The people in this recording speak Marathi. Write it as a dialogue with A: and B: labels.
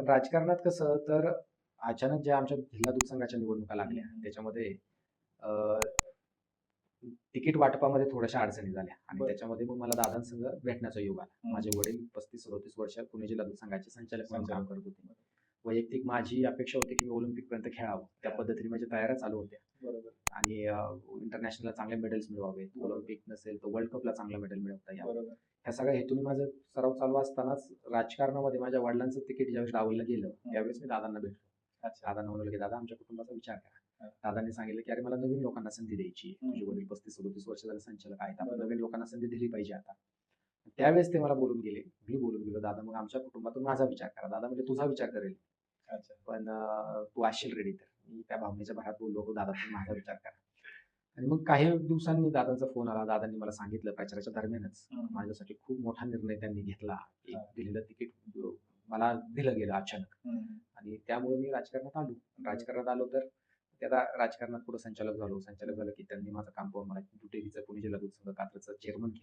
A: पण राजकारणात कसं तर अचानक ज्या आमच्या जिल्हा दूध संघाच्या निवडणुका लागल्या त्याच्यामध्ये अं, तिकीट वाटपामध्ये थोड्याशा अडचणी झाल्या आणि. त्याच्यामध्ये मग मला दादांसंग भेटण्याचा योग आला. माझे वडील पस्तीस सदोतीस वर्ष पुणे जिल्हा दूध संघाचे संचालक म्हणून काम. करत होते वैयक्तिक माझी अपेक्षा होती की मी ऑलिम्पिक पर्यंत खेळावं. त्या पद्धतीने माझ्या तयाऱ्या चालू होत्या. आणि इंटरनॅशनलला चांगले मेडल्स मिळवावेत ऑलिम्पिक नसेल तर वर्ल्ड कपला चांगला मेडल मिळवता यावं.
B: बरोबर.
A: ह्या सगळ्या हेतूने माझं सराव चालू असतानाच राजकारणामध्ये माझ्या वडिलांचं तिकीट ज्यावेळेस डावललं गेलं त्यावेळेस मी दादांना भेटलो. दादांना म्हणलं की दादा आमच्या कुटुंबाचा विचार
B: हा.
A: करा दादांनी सांगितलं की अरे मला नवीन लोकांना संधी द्यायची. तुझे वडील पस्तीस सदोतीस वर्ष झाले संचालक आहेत. आपण. नवीन लोकांना संधी दिली पाहिजे आता. त्यावेळेस ते मला बोलून गेले. मी बोलून गेलो दादा मग आमच्या कुटुंबातून माझा विचार करा. दादा म्हणजे तुझा विचार करेल. पण तू असशील रेडी तर. मी त्या भावनेच्या भरात बोललो होतो दादा तुम्ही माझा विचार करा. आणि मग काही दिवसांनी दादांचा फोन आला. दादांनी मला सांगितलं प्रचाराच्या दरम्यानच. माझ्यासाठी खूप मोठा निर्णय त्यांनी घेतला. एक. दिलेलं तिकीट मला दिलं गेलं अचानक. आणि त्यामुळे मी राजकारणात आलो. राजकारणात आलो तर ते आता राजकारणात पुढे संचालक झालो. संचालक झालं की त्यांनी माझं काम पाहून मला दुटेरीचं पुणे जिल्हा दूध संघ कात्रचं चेअरमन केलं.